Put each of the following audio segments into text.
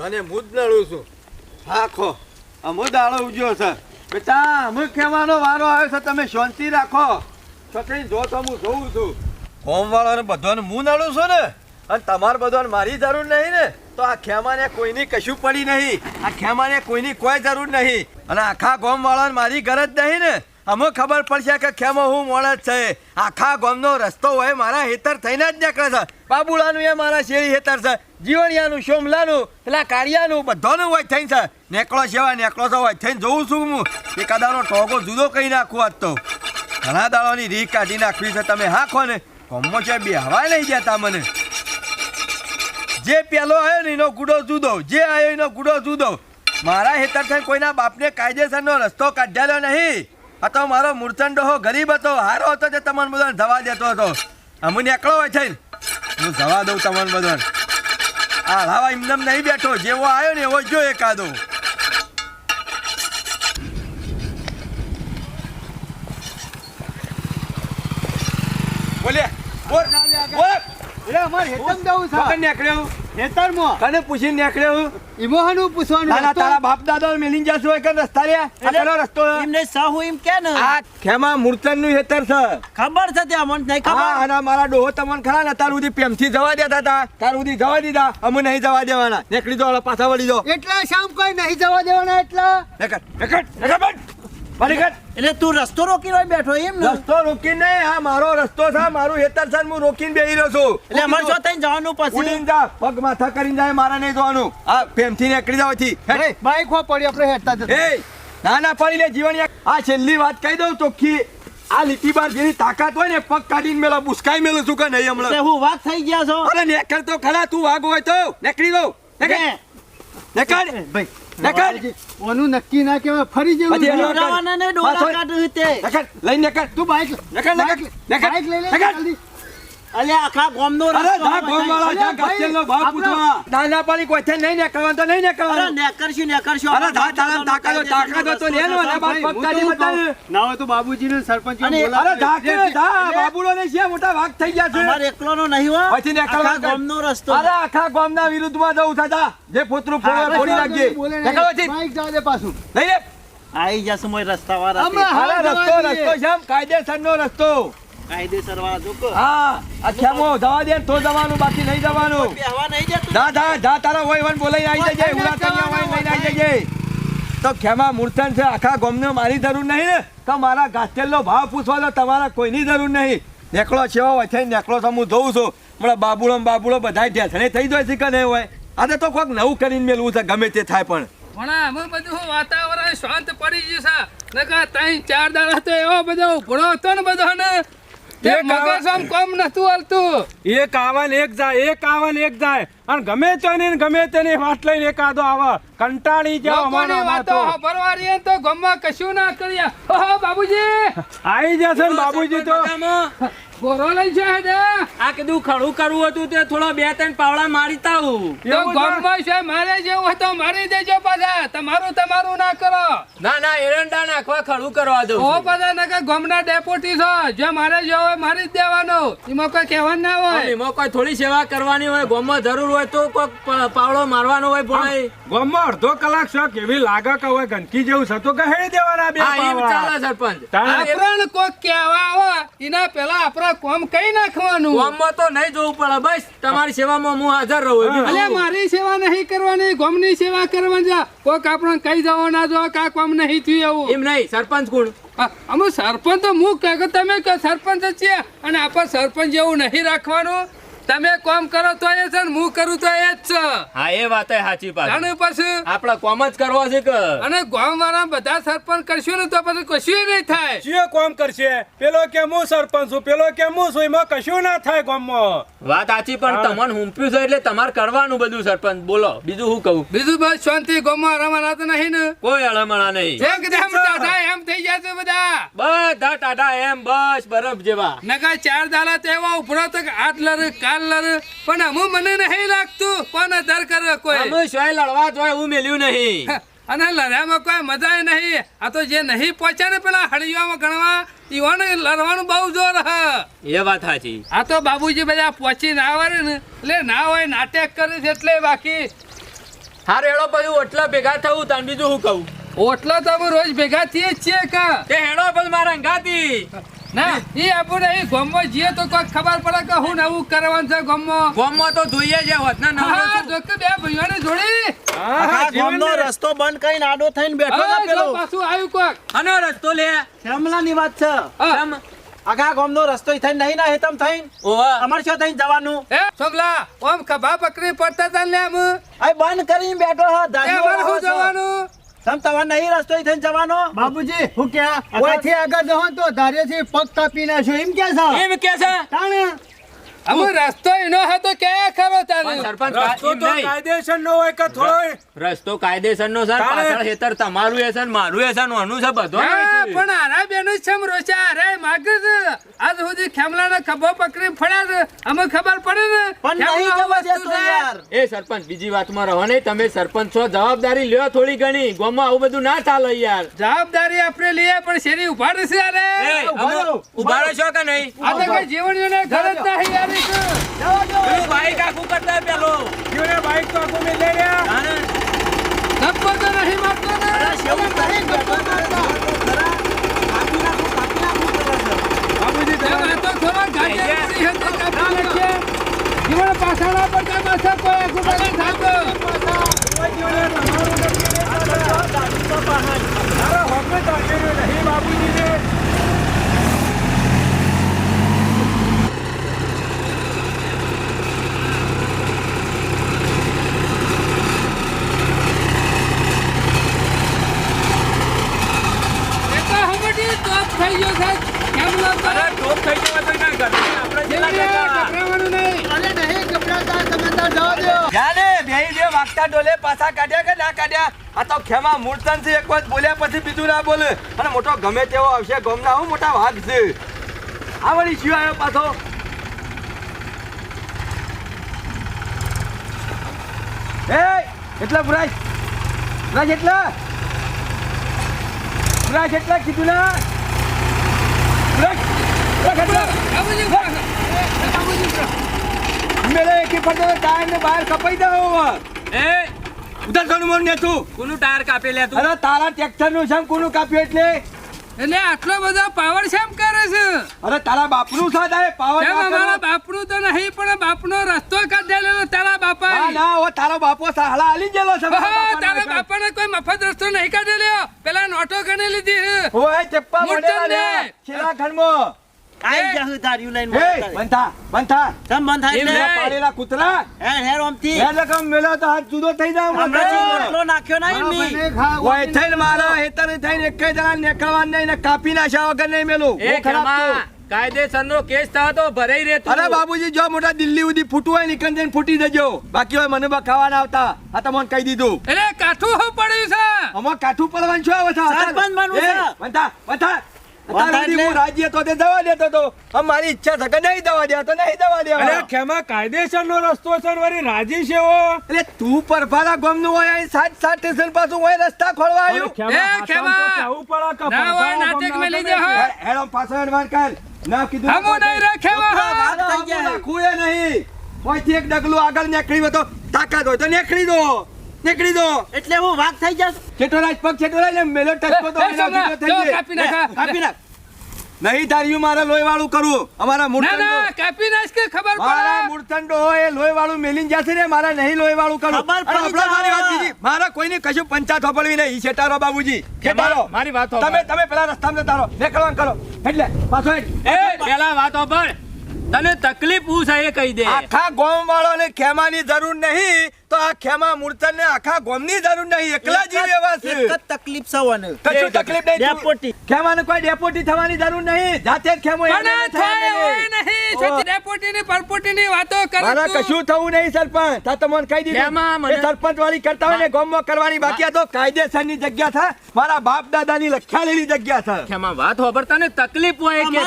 બધાને હું જ નડું છું. રાખો. અમો દાડો ઉજ્યો છે. બેટા અમે કહેવાનો વારો આવ્યો છે તમે શાંતિ રાખો. છોકરી જો તો હું જોઉં છું. હોમવાળાને બધાને હું નડું છું ને? અને તમારે બધાને મારી જરૂર નહીં ને? તો આ ખેમાને કોઈની કશું પડી નહીં. આ ખેમાને કોઈની કોઈ જરૂર નહીં. અને આખા ગોમવાળાને મારી ગરજ નહીં ને? અમુ ખબર પડશે કે ખેમો હું જ છે. આખા ગામનો રસ્તો હોય, મારા હેતર થઈને જ નીકળે છે. બાબુલાનું એ મારા શેરી હેતર છે. જીવણિયાનું સોમલાનું પેલા કાળિયાનું, બધાનું હોય થઈને છે. નેકળો સેવા, નેકળો તો હોય થઈને જોઉં છું હું. એ કદાનો ટોગો જુદો કહી નાખું આજ તો. ઘણા દાડોની રીત કાઢી નાખવી છે તમે હાખો ને. કોમ્બો છે બે હવા નહીં જતા મને. જે પેલો આવ્યો ને એનો ગુડો જુદો, જે આવ્યો એનો ગુડો જુદો. મારા હેતર થઈને કોઈના બાપને કાયદેસરનો રસ્તો કાઢ્યાલો નહીં. આ તો મારો મૂર્છન હો ગરીબ હતો હારો હતો તે તમને બધાને ધવા દેતો હતો. અમુ એકલો હોય છે હું ધવા દઉં તમને બધાને. આ લાવા એમનેમ નહીં બેઠો જેવો આવ્યો ને એવો જો એકાદો. બોલે બોલ બોલ. એટલે અમારે હેતમ જવું છે. નીકળ્યો? હેતરમાં કને પૂછીને નીકળ્યો ઈમોહનું પૂછવાનું તારા તારા બાપ દાદા મેલીન જાસ હોય કે રસ્તા રે આ રસ્તો. એમને સાહુ એમ કે ને. આ ખેમા મૂર્તનનું હેતર છે. ખબર છે ત્યાં મન નહીં ખબર? અને મારા ડોહો તમને ખરા ને તાર સુધી પ્રેમથી જવા દેતા હતા. તાર સુધી જવા દીધા. અમે નહીં જવા દેવાના. નીકળી દો પાછા વળી દો એટલા શામ કોઈ નહીં જવા દેવાના એટલા? બંધ બહાર નીકળ. એટલે તું રસ્તો રોકી રહ્યો બેઠો એમ ને? રસ્તો રોકીને નહીં આ મારો રસ્તો છે મારું હેતર છે હું રોકીને બેહી રહ્યો છું. એટલે અમારે જો તઈ જવાનું પછી. ઉડીને જા પગ માથા કરીને જાય મારા નહીં જોવાનું. આ પ્રેમથી નીકળી જાવથી બાઈક હો પડી આપણે હેતા. એ ના ના પડી લે જીવન આ છેલ્લી વાત કહી દઉં ચોખ્ખી આ લીટી બાર જેની તાકાત હોય ને પગ કાઢીને મેલા બુસકાઈ મેલું છું કે નહીં હમણાં? હું વાઘ થઈ ગયા છો? અરે નેકળ તો ખરા તું વાઘ હોય તો. નીકળી દઉં. નીકળ. ને, નીકળ. ભાઈ. બાબાજી, ઓનું નક્કી ના કેવા ફરી જેવું ડોરાવાના ને ડોરા કાઢ્યું તે નીકળ લઈને નીકળ તું બાઈક નકર નકર બાઈક- બાઈક લઈ લે જલ્દી. અલે આખા ગામનો અરે રસ્તો જા હવે જા અરે ભાઈ, ભાવ પૂછવા દાના પાણી કોઈ છે નહીં નીકળવાનું તો નહીં અરે નેકરશું નેકરશું અરે જા તારા તાકાતો તાકાતો તો લે લો ને બાપ ભાઈ, પગ હું કાઢી તો બતાવે. ના હોય તો બાબુજીને સરપંચ અને- અરે જા કે જા બાબુડો ને છે મોટા વાઘ થઈ ગયા છે. અમારે એકલોનો નહીં હો. નીકળવા આખા ગામનો રસ્તો અરે આખા ગામના વિરુદ્ધમાં જવું થતા જે. ફોતરું ફોડે ફોડી નાખજે. બોલે નહીં. બાઈક જવા દે પાછું. લઈ લે. આઈ જશે રસ્તા વાળા રસ્તો રસ્તો છે આમ કાયદેસરનો રસ્તો. કાયદેસર વાળા જો હા આ ખેમો જવા દે તો જવાનું બાકી નહીં જવાનું. બેહવા નહીં દેતું જા જા જા તારા હોય વન બોલાઈ આવી જજે ઉડા કન્યા હોય લઈને આવી જજે. તો ખેમા મૂર્છન છે આખા ગામને મારી જરૂર નહીં ને. તો મારા ગાસ્ટેલનો ભાવ પૂછવા તો તમારા કોઈની જરૂર નહીં. નેકળો છેવા હોય છે નેકળો તો હું જોઉં છું. હમણાં બાબુડો ને બાબુડો બધા ઢેસણે થઈ જાય છે કે નહીં હોય? આજે તો કોઈક નવું કરીને મેળવું છે ગમે તે થાય પણ. પણ અમે બધું વાતાવરણ શાંત પડી ગયું છે. નકર ત્રણ ચાર દાડા તો એવો બધો ઉભરો હતો ને બધો ને. તે મગજ આમ કમ નતું હાલતું. એક આવે ને એક જાય એક આવે ને એક જાય. અને ગમે તેને ગમે તેને વાત લઈને એકાદો આવે. કંટાળી જાવ અમારા વાતો તો સાંભળવા તો ગમમાં કશું ના કર્યા ઓહો બાબુજી! આવી જશે ને બાબુજી તો. ગોરો લઈ છે હે આ કીધું ખડું કરવું હતું તે થોડો બે ત્રણ પાવડા મારી તાવું તો? ગમમાં છે મારે જેવું હતો તો મારી દેજો પાછા. તમારું તમારું ના કરો. ના ના એરંડા નાખવા ખડું કરવા દો ઓ પાછા નકર ગમના ડેપોટી છો. જે મારે જો હોય મારી જ દેવાનું. એમાં કોઈ કહેવાનું ના હોય. એમાં કોઈ થોડી સેવા કરવાની હોય ગોમાં જરૂર હોય તો કોઈક પાવડો મારવાનો હોય ભણાઈ ગામમાં અડધો કલાક શોખ કેવી લાગે કે હવે ગંદકી જેવું છે તો કહી દેવાના બે પાવડા. ચાલે સરપંચ. આપણને કોક કહેવા આવે એના પેલા આપણે કોમ કઈ નાખવાનું? ગોમમાં તો નહીં જોવું પડે બસ તમારી સેવામાં હું હાજર રહું. અલે મારી સેવા નહીં કરવાની ગોમની સેવા કરવાની જા કોક આપણને કઈ જવો ના જો કા કોમ નહીં થયું એવું. એમ નહીં સરપંચ કોણ આ- અમે સરપંચ તો હું કહે કે તમે કે સરપંચ જ છીએ અને આપણે સરપંચ જેવું નહીં રાખવાનું. તમે કોમ કરો તો એ છે ને હું કરું તો એ જ છે. હા એ વાત સાચી પાછી. અને પછી? આપણે કોમ જ કરવો છે કે? અને ગામ વાળા બધા સરપંચ કરશું ને તો પછી કશું નહીં થાય. શું કોમ કરશે? પેલો કે હું સરપંચ છું પેલો કે હું છું એમાં કશું ના થાય ગામમાં. વાત સાચી પણ તમને હુંપ્યું છે એટલે તમારે કરવાનું બધું સરપંચ. બોલો બીજું હું કહું? બીજું બસ શાંતિ ગામમાં રમાના તો નહીં ને. કોઈ અળમણા નહીં. જશે બધા? બધા ટાટા એમ બસ બરફ જેવા. નકા ચાર દાડા તેવા ઉભરો તો આટ લરે કાલ લરે પણ અમુ મને નહીં લાગતું. કોને દર કરે કોઈ? અમે શોય લડવા જોય હું મેલ્યું નહીં. અને લડ્યામાં કોઈ મજા નહીં. આ તો જે નહીં પહોંચે ને પેલા હળિયામાં ગણવા ઈવાને લડવાનું બહુ જોર હ. એ વાત સાચી આ તો બાબુજી બધા પહોંચી ના આવે ને એટલે ના હોય નાટક કરે છે એટલે બાકી. હારે એડો પછી ઓટલા ભેગા થવું તને બીજું શું કહું? ઓટલો તો અમે રોજ ભેગા થઈએ છીએ કા? તે હેડો પછી મારા અંગાતી ના એ આપણે અહીં ગોમો જઈએ તો કોઈ ખબર પડે કે હું નવું કરવાનું છે ગોમો ગોમો તો જોઈએ છે હોત ના ના તો કે બે ભાઈઓને જોડી. ગામનો રસ્તો બંધ કરીને આડો થઈને બેઠો છે પેલો. પાછું આવ્યું કોક. આનો રસ્તો લે. શ્યામલાની વાત છે. શ્યામ કેમ? આખા ગામનો રસ્તો ઈ થઈને નહીં ના હેતમ થઈને? ઓવા. અમારે શું થઈને જવાનું? એ છોકલા ઓમ ખભા પકડી પડતા તા લેમ આમ આ બંધ કરીને બેઠો હા દાદી છો. જવાનું? તમ તમારે નહીં રસ્તો થઈ જવાનો? બાબુજી હું ક્યાં? ઓયથી આગળ જવાનું તો ધારેથી પગ કાપી નાખ્યો એમ કે છે? એમ કે છે? તાણે? અમે રસ્તો એનો હતો કે ખરો તને સરપંચ રસ્તો તો કાયદેસર નો હોય કે થોડો રસ્તો કાયદેસર નો સર પાછળ હેતર તમારું એ મારું એ છે ઓનું છે બધો. પણ આરા બેનો છમ રોચા અરે માગે આજ સુધી ખેમલાના ખભો પકડી ફળ્યા છે. અમે ખબર પડે ને? પણ નહીં ખબર છે. યાર. એ સરપંચ બીજી વાતમાં રહો નહીં. તમે સરપંચ છો જવાબદારી લ્યો થોડી ઘણી. ગામમાં આવું બધું ના ચાલે યાર. જવાબદારી આપણે લઈએ પણ શેરી ઉભાડશે અરે ઉભાડો. છો કે નહીં? આ તો કઈ જીવણીઓને ઘર જ નહીં યાર. પેલું બાઈક આખું કરતા પેલો. જીવને બાઈક તો આખું મેં લઈ રહ્યા તાને ધક્કો તો નહીં મારતો ને. શેવું કરીને બેઠો છે. ખરા, કાપી નાખું, કાપી નાખું કરે છે. બાબુજી એ વાતો થોડા ગાજે પડી હતી, કાપી નાખીએ. જીવન પાછળના પર કાંઈ પાછળ કોઈ આખું બગાડ થાતો. કોઈ જીવને તમારું નથી. ને આ દાદી તો હોમે નહીં તો હમણાંથી ટોપ થઈ ગયો છે. કેમ ન કરે? અરે ટોપ થઈ જવા તો ના કરે. આપણે કરતા. ટકરાવાનું નહીં. અરે નહીં ગભરાતા તમે જવા દો. જાને બેહી જે વાગતા ડોલે પાછા કાઢ્યા કે ના કાઢ્યા? આ તો ખેમા મૂર્તન છે એક વાત બોલ્યા પછી બીજું ના બોલે. અને મોટો ગમે તેવો આવશે ગમના હું મોટા વાઘ છે. આ વળી શિવ આવ્યો પાછો? એ એટલા પુરાશ પુરાશ એટલા? પુરાશ એટલા કીધું ના પુરાશ પુરાશ એટલા બાબુજી, બાબુજી. મેરે એકી પડતો ટાયર ને બહાર કપાઈ દો એ ઉધર કોનું મન ને તું? કોનું ટાયર કાપી લે તું? અરે તારા ટ્રેક્ટરનું છે કોનું કાપ્યું એટલે? એટલે આટલો બધો પાવર શેમ કરે છે? અરે તારા બાપનું સાથ આવે પાવર અમારા બાપનું તો નહીં પણ બાપનો રસ્તો કાઢેલો તારા બાપા ના ઓ તારો બાપો સાહલા આલી ગયેલો છે તારા બાપાને કોઈ મફત રસ્તો નહીં કાઢેલો પેલા નોટો ગણી લીધી ઓય ચપ્પા મોઢેલા ને. આઈ જાહુ ધાર્યું લઈને હે. બંધ બંધ. તમ બંધ એટલે. પાડેલા કૂતરા હેર હેર ઓમથી એ રકમ મેલો તો હાથ જુદો થઈ જાય હમણાં જે હમણાં. રોટલો નાખ્યો નહીં મી ઓય થઈને મારા હેતર થઈને એકેય જણા નેકળવાનું નહીં ને કાપી નાખ્યા વગર નહીં મેલું એ ખરાબ કાયદેસરનો કેસ થયો તો ભરાઈ રે તું અરે બાબુજી જો મોટા દિલ્હી સુધી ફૂટવું હોય નીકળ જઈને ફૂટી જજો બાકી હોય મને બખાવાના આવતા આ તમને કહી દીધું એટલે કાઠું હું પડ્યું છે અમાર કાઠું પડવાનું છો? સરપંચ બનવું છે. વંથા, વંથા. વંથા અત્યાર સુધી એટલે? હું રાજ્ય તો તે દવા દેતો તો. મારી ઈચ્છા છે કે નહીં દવા દે તો નહીં દવા. અરે ખેમા કાયદેસર નો રસ્તો છે ને રાજી છે ઓ એટલે તું પરફારા ગોમનું હોય સાત સાત સ્ટેશન પાછું હોય રસ્તા ખોલવા આવ્યું. એ ખેમા. તો કહેવું કે ના હોય, નાટક ગમના લઈ જા, હેડો પાછો એડવાન્સ કર ના કીધું હમું નહીં રાખ્યા વાત થઈ ગયા. રાખવું એ નહીં. કોઈથી એક ડગલું આગળ નીકળી તો તાકાત હોય તો નીકળી દો. નીકળી દો. એટલે હું વાઘ થઈ જશ છેટોરાજ પગ છેટોરાજ ને મેલો ટચકો તો એના સોમલા, જુદો થઈ જો, જાય. કાપી નાખ, કાપી નાખ. નહીં તાર્યું મારા લોહી વાળું કરવું. અમારા ના મૂર્તંડો ના કાપી નાખ કે ખબર મારા પડે મૂર્તંડો હોય એ લોહી વાળું મેલીન જશે ને મારા નહીં લોહી વાળું કરું ખબર પડે મારી વાત. બીજી. મારા કોઈને કશું પંચાયત હોપડવી નહીં. શેટારો બાબુજી. શેટારો મારી વાત. તમે તમે પેલા રસ્તામાં જતા રહો. નીકળવાનું કરો. એટલે પાછો હેડ. એ પેલા વાત સાંભળ તને તકલીફ હું છે એ કહી દે. આખા ગોમ વાળોને ખેમાની જરૂર નહીં. તો આ ખેમા મૂર્તન ને આખા ગોમની જરૂર નહીં એકલા જીવ એવા છે એક જ તકલીફ સવાને કશું તકલીફ નહીં ડેપોટી. ખેમાને કોઈ ડેપોટી થવાની જરૂર નહીં. જાતે જ ખેમો એને થાય હોય નહીં. નહીં. ડેપોટી ની પરપોટી ની વાતો કરે મારા કશું થવું નહીં સરપંચ. તા તમને કહી દીધું. એ સરપંચ વાળી કરતા હોય ને ગામમાં કરવાની બાકી તો કાયદેસરની જગ્યા છે. મારા બાપ દાદા દાદાની લખાયેલી જગ્યા છે. ખેમા વાત હોબરતા તને તકલીફ હોય કે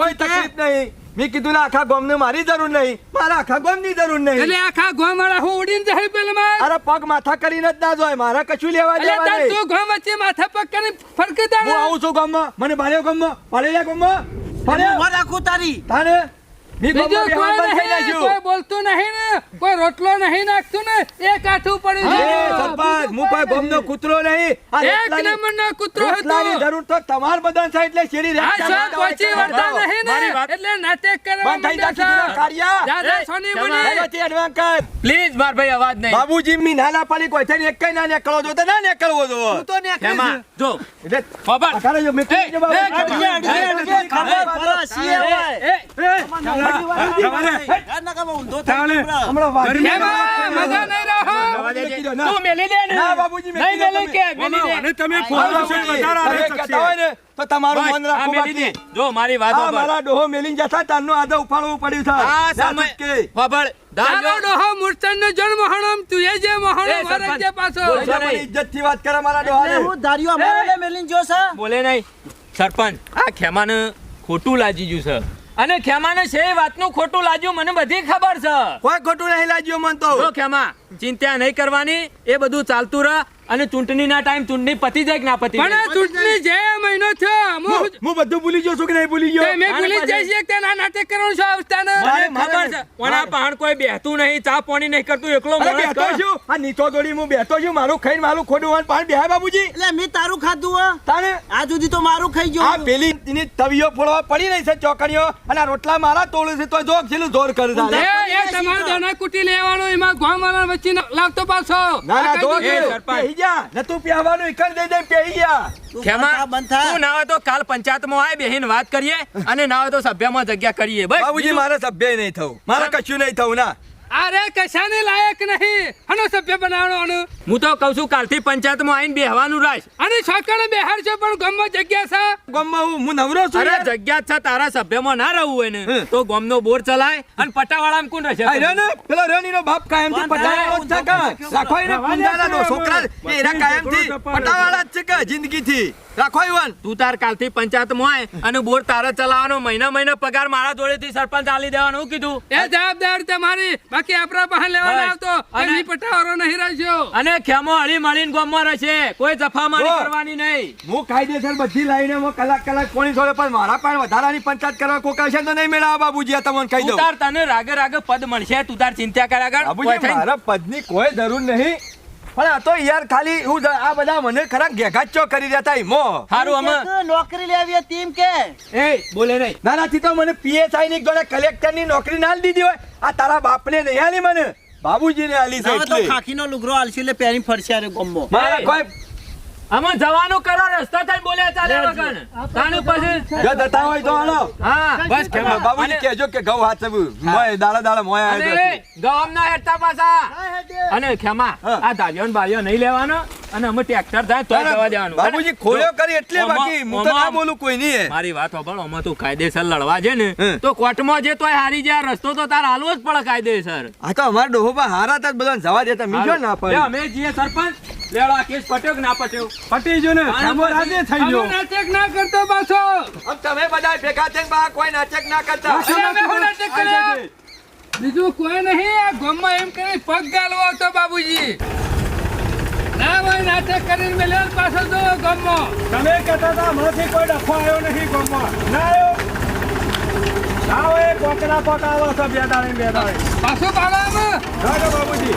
કોઈ તકલીફ નહીં. મેં કીધું ને આખા ગામને મારી જરૂર નહીં. મારા આખા ગામની જરૂર નહીં. એટલે આખા ગોમ વાળા હું ઉડીને જાય પેલા અરે પગ માથા કરીને જ ના જોય. મારા કશું લેવા દેવા નહીં. તું ગોમ વચ્ચે માથા પગ કરીને ફરકે તારે. હું આવું છું ગામમાં. મને ભાડ્યો ગામમાં. ભાડેલા ગામમાં. ભાડ્યો ઊભા રાખું તારી. મી ગોમમાં કોઈ બેહવાનું બંધ થઈ કોઈ બોલતું નહીં ને કોઈ રોટલો નહીં નાખતું ને એ કાઠું પડ્યું છે સરપંચ હું કોઈ ગોમનો કૂતરો નહીં. એક રોટલાની- નંબરનો કૂતરો હતો. જરૂર તો તમાર બધાને છે એટલે શેરી આ રેખા સૌ માટે પહોંચી વળતા નહીં ને એટલે નાટક કરવા માંડ્યા છે. કાઢ્યા. જા, જા, સોની બની. હેલોથી પ્લીઝ માર ભાઈ અવાજ નહીં. બાબુજી મી નાલા પાડી કોઈ થઈને એક કઈ ના નીકળો જો તો ના નીકળવો જો. તું તો નીકળે જો. એટલે ખબર અકાળે જો મેં કીધું બાબુ. તમારું મન. જો મારી વાત મારા ડોહો મેલીને જતા તારનું આદા ઉપાડવું પડ્યું છે આ ના સમય ચૂકે. ખબર તારો ડોહો મૂર્છનનો જન્મ હણમ, તું એ જે મહાણો મારે જે પાછો. બોલ. એટલે વાત કરે મારા ડોહાને. હું ધાર્યો અમારે લે જો છે. બોલે નહીં. સરપંચ આ ખેમાને ખોટું લાજી ગયું છે અને ખેમાને છે વાતનું ખોટું લાગ્યું મને બધી ખબર છે. કોઈ ખોટું નહીં લાગ્યું મન તો. ખેમા. ચિંતા નહીં કરવાની એ બધું ચાલતું રહે અને ચૂંટણીના ટાઈમ ચૂંટણી પતી જાય કે ના પતી પણ જાય? ચૂંટણી જે મહિનો થયો હું બધું ભૂલી ગયો છું કે નહીં ભૂલી ગયો? મેં ભૂલી જઈ છે કે ના નાટક કરવાનું છે અવસ્થાને. મને ખબર છે પણ આ પહાણ કોઈ બેહતું નહીં ચા પાણી નહીં કરતું એકલો મને બેઠો છું. આ નીચો દોડી હું બેઠો છું મારું ખાઈને મારું ખોટું હોય પાણી બેહાય બાબુજી એટલે મેં તારું ખાધું હો. તારે? આ સુધી તો મારું ખાઈ આ ગયું પેલી એની તવીઓ ફોડવા પડી રહી છે ચોકડીઓ અને આ રોટલા મારા તોડું છે તો જો છેલું જોર કરી દે એ એ તમારે દાણા કૂટી લેવાનો એમાં ગોવાળા વચ્ચે ન- લાવતો પાછો. ના ના જો? સરપંચ. પેહી જા. નતું પહેવાનું ઈકણ દઈ દઈ પેહી ગયા ખેમા બંધ થા, તું ના તો કાલ પંચાયતમાં આય બેહીન વાત કરીએ અને ના હોય તો સભ્યમાં જગ્યા કરીએ. બસ. બાબુજી બીજું- મારે સભ્ય નહીં થવું. મારે કશું નહીં થવું ના. અરે કશાને લાયક નહીં. હનો સભ્ય બનાવવાનું. હું તો કહું છું કાલથી પંચાયતમાં આવીને બેહવાનું રાખ અને છોકરાને બેહાર છે પણ ગામમાં જગ્યા છે. ગામમાં હું હું નવરો છું અરે જગ્યા છે તારા સભ્યમાં ના રહું હોય ને. તો ગામનો બોર ચલાય અને પટાવાળામાં કોણ રહેશે? અરે ને પેલો રણીનો બાપ કાયમથી પટાવાળો છે કા? રાખો એને કુંડાના દો. છોકરા એરા કાયમથી પટાવાળા જ છે કે જિંદગીથી? રાખો ઈવન તું તાર કાલથી પંચાયતમાં આય અને બોર તારે ચલાવવાનો મહિના મહિના પગાર મારા જોડેથી સરપંચ આલી દેવાનું હું કીધું. એ જવાબદાર તમારી બાકી આપણા બહાર લેવા આવતો. અને- પટાવાળો નહીં રહેશો. અને ખેમો હળી મળીને ગામમાં રહેશે. કોઈ જફામારી. કરવાની નહીં. હું કાયદેસર બધી લાઈને હું કલાક કલાક કોની જોડે પણ મારા પણ વધારાની પંચાયત કરવા કોઈ કહેશે તો નહીં મેળાવા બાબુજી આ તમને કહી દઉં. તાર તને રાગે રાગે પદ મળશે. તું તાર ચિંતા કર્યા કર મારા પદની કોઈ જરૂર નહીં. પણ આ તો યાર ખાલી હું આ બધા મને ખરા ઘેઘાચો કરી રહ્યા હતા ઈમો. સારું અમે નોકરી લેવી ટીમ કે? એ બોલે નહીં. નાનાથી તો મને પીએસઆઈ ની જોડે કલેક્ટરની નોકરી ના દીધી હોય. આ તારા બાપને નહીં આલી મને. બાબુજી ને આલી છે એટલે તો ખાખીનો લુગરો આલશે એટલે પેરી ફરશે અરે ગોમ્બો મારા કોઈ અમે જવાનું કરો રસ્તો થઈ બોલ્યા ચાલે વગર. તાણું પછી જો દતા હોય તો હાલો. હા બસ કે બાબુ કહેજો કે ઘઉં હાચવું મોય દાડા દાડા મોય અને આવ્યો છું. ગામના હેઠતા પાછા. અને ખેમા આ ધાર્યો ને નહીં લેવાનો અને અમે ટ્રેક્ટર થાય તો જવા દેવાનું. બાબુજી ખોલ્યો કરી એટલે બાકી હું તો ના બોલું કોઈ નહીં મારી વાત હોભળ અમે તું કાયદેસર લડવા છે ને તો કોર્ટમાં જે તોય હારી જાય રસ્તો તો તાર હાલવો જ પડે કાયદેસર. આ તો અમારા ડોહોબા હારા તા બધા જવા દેતા. મીઠો ના પડે. અમે જીએ સરપંચ. લેવડો આ કેસ પટ્યો કે ના પટ્યો? પટી જો ને ખેમો રાજી થઈ અમે ગયો. નાટક ના કરતો પાછો. આમ તમે બધા ભેગા થઈને બા કોઈ નાટક ના કરતા. નાટક કર્યા? બીજું કોઈ નહીં આ ગામમાં એમ કરી પગ ગાલવો હતો બાબુજી. ના હોય નાટક કરીને મેલ્યો પાછો જો ગામમાં. તમે કહેતા હતા હમણાંથી કોઈ ડફો આવ્યો નથી ગામમાં. ના આવ્યો. ના હોય પોકડા કોક આવો છે બે દાડે ને બે દાડે પાછો પાડો અમે જાઓ બાબુજી.